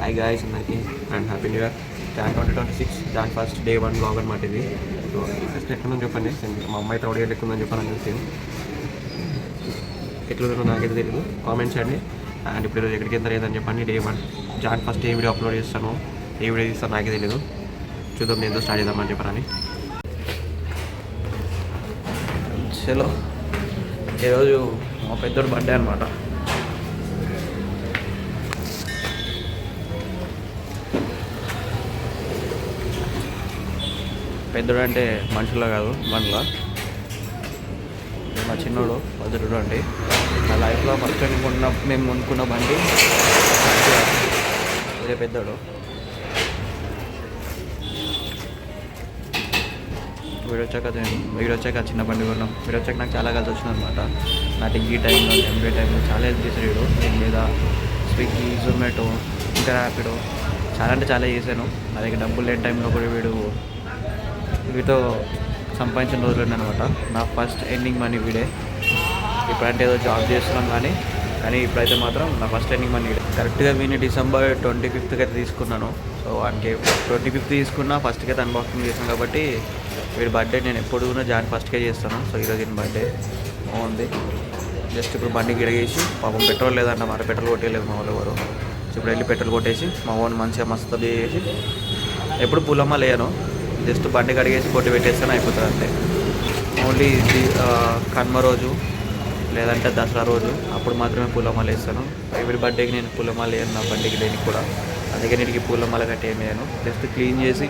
Hi guys అందరికి. And happy new year Jan twenty twenty six Jan first day one blog అనమాట ఇది. So first ఎట్లుందని చెప్పండి. మా అమ్మాయి తోడు ఎక్కుందని చెప్పాను తెలిసి ఎట్లుందో నాకైతే తెలియదు కామెంట్స్ చేయండి. అండ్ ఇప్పుడు ఎక్కడికి ఎంత లేదని చెప్పండి. డే వన్ జాన్ ఫస్ట్ ఏ వీడియో అప్లోడ్ చేస్తాను. ఏ వీడియో తీస్తాను నాకే తెలియదు చూద్దాం నేను స్టార్ట్ చేద్దామని చెప్పానని చలో ఈరోజు మా పెద్దోడు బర్త్డే అనమాట పెద్దోడు అంటే మనుషుల్లో కాదు బండ్లో మా చిన్నోడు వదులుడు అండి. నా లైఫ్లో ఫస్ట్ టైం కొన్న మేము కొనుక్కున్న బండి ఇదే పెద్దోడు. వీడు వచ్చాక వీడు వచ్చాక చిన్న బండి కొన్నాం. వీడు వచ్చాక నాకు చాలా కలిసి వచ్చింది అనమాట నా ఈ టైంలో ఎంబీ టైంలో చాలా హెల్ప్ చేశాడు వీడు. దీని మీద స్విగ్గీ జొమాటో ఇంకా ర్యాపిడో. చాలా అంటే చాలా చేశాను. నా దగ్గర డబ్బులు లేని టైంలో కూడా వీడు వీటితో సంపాదించిన రోజులు అనమాట నా ఫస్ట్ ఎండింగ్ మనీ వీడే. ఇప్పుడంటే ఏదో జాబ్ చేస్తున్నాం కానీ కానీ ఇప్పుడైతే మాత్రం నా ఫస్ట్ ఎండింగ్ మనీ వీడే. కరెక్ట్గా వీని డిసెంబర్ ట్వంటీ ఫిఫ్త్కి అయితే తీసుకున్నాను. సో వానికి ట్వంటీ ఫిఫ్త్ తీసుకున్నా ఫస్ట్కి అయితే అన్బాక్సింగ్ చేసాను కాబట్టి వీడి బర్త్డే నేను ఎప్పుడు కూడా జాన్ ఫస్ట్కే చేస్తాను. సో ఈరోజు ఈయన బర్త్డే బాగుంది. జస్ట్ ఇప్పుడు బండి గిడగేసి పాపం పెట్రోల్ లేదంట మరి పెట్రోల్ కొట్టేయలేదు మా వాళ్ళు ఎవరు. సో ఇప్పుడు వెళ్ళి పెట్రోల్ కొట్టేసి మా ఓన్ మంచిగా మస్తు చేసి ఎప్పుడు పులమ్మ లేను. జస్ట్ బండి కడిగేసి పొట్టి పెట్టేస్తే అయిపోతుంది అంతే. ఓన్లీ కన్మ కనుమ రోజు లేదంటే దసరా రోజు అప్పుడు మాత్రమే పూలమాల వేస్తాను. ఎవరి బర్త్డేకి నేను పూలమాల వేయను నా బండికి లేని కూడా. అందుకే నీటికి పూలమాల కట్టేయను నేను జస్ట్ క్లీన్ చేసి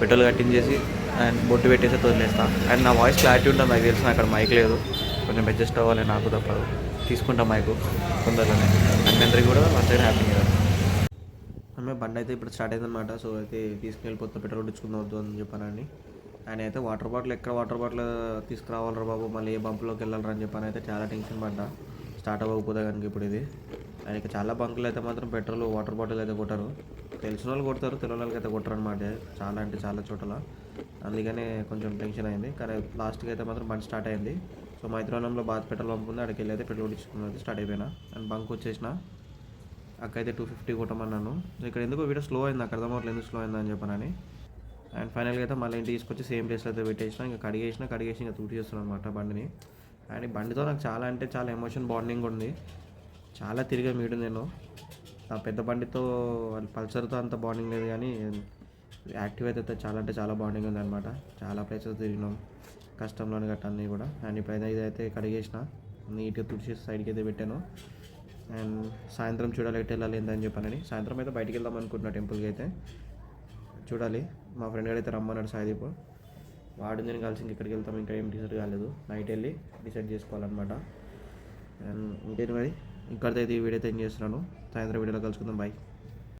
పెట్రోల్ కట్టించేసి అండ్ బొట్టు పెట్టేసి వదిలేస్తాను అండ్ నా వాయిస్ క్లారిటీ ఉంటుంది నాకు తెలిసిన అక్కడ మైక్ లేదు. కొంచెం అడ్జస్ట్ అవ్వాలి నాకు తప్పదు. తీసుకుంటాం మైకు తొందరలోనే. అండ్ అందరికీ కూడా మంచిగా హ్యాపీ ఇయర్. ఆమె బండి అయితే ఇప్పుడు స్టార్ట్ అయిందనమాట సో అయితే తీసుకెళ్ళిపోతే పెట్రోల్ కొట్టించుకుందాం వద్దు అని చెప్పానని. ఆయన అయితే వాటర్ బాటిల్ ఎక్కడ వాటర్ బాటిల్ తీసుకురావాలరా బాబు? మళ్ళీ ఏ బంపులోకి వెళ్ళాలరా అని చెప్పని అయితే చాలా టెన్షన్ పడ్డా. స్టార్ట్ అవ్వకపోతే కనుక ఇప్పుడు ఇది. ఆయనకి చాలా బంకులు అయితే మాత్రం పెట్రోల్ వాటర్ బాటిల్ అయితే కొట్టారు. తెలిసిన వాళ్ళు కొడతారు తెలియని వాళ్ళకి అయితే కొట్టరు అనమాట చాలా అంటే చాలా చోట్ల. అందుకనే కొంచెం టెన్షన్ అయింది. కానీ లాస్ట్కి అయితే మాత్రం బండి స్టార్ట్ అయింది. సో మైత్రాలంలో బాధ పెట్రోల్ పంపుంది అక్కడికి వెళ్ళి అయితే పెట్రోల్ ఇచ్చుకున్నది స్టార్ట్ అయిపోయినా. అండ్ బంక్ వచ్చేసిన అక్కయితే టూ ఫిఫ్టీ కొట్టమన్నాను. ఇక్కడ ఎందుకు వీడియో స్లో అయింది నాకు అర్థం అవ్వట్లేదు ఎందుకు స్లో అయింది అని చెప్పనని. అండ్ ఫైనల్గా అయితే మళ్ళీ ఇంటికి తీసుకొచ్చి సేమ్ ప్లేస్లో అయితే పెట్టేసిన ఇంకా కడిగేసిన కడిగేసి ఇంకా తూటి చేస్తున్నాను అనమాట బండిని. అండ్ ఈ బండితో నాకు చాలా అంటే చాలా ఎమోషన్ బాండింగ్ ఉంది. చాలా తిరిగా మీడు నేను. నా పెద్ద బండితో పల్సర్తో అంత బాండింగ్ లేదు కానీ యాక్టివ్ అయితే చాలా అంటే చాలా బాండింగ్ ఉంది అనమాట చాలా ప్లేసెస్ తిరిగినాం కష్టంలోని గట్ట అన్నీ కూడా. అండ్ ఇప్పుడైతే ఇదైతే కడిగేసిన నీట్గా తుడిచేసి సైడ్కి అయితే పెట్టాను. అండ్ సాయంత్రం చూడాలి ఎటు వెళ్ళాలి ఏందని చెప్పానని. సాయంత్రం అయితే బయటికి వెళ్దాం అనుకుంటున్నా టెంపుల్కి అయితే. చూడాలి. మా ఫ్రెండ్ గారు అయితే రమ్మన్నాడు సాయిదీప్. వాడు నేను కలిసి ఇక్కడికి వెళ్తాం ఇంకా ఏం డిసైడ్ కాలేదు. నైట్ వెళ్ళి డిసైడ్ చేసుకోవాలన్నమాట. అండ్ ఇంకేంటి మరి? ఇక్కడితో అయితే ఈ వీడియో అయితే ఏం చేస్తున్నాను. సాయంత్రం వీడియోలో కలుసుకుందాం. బాయ్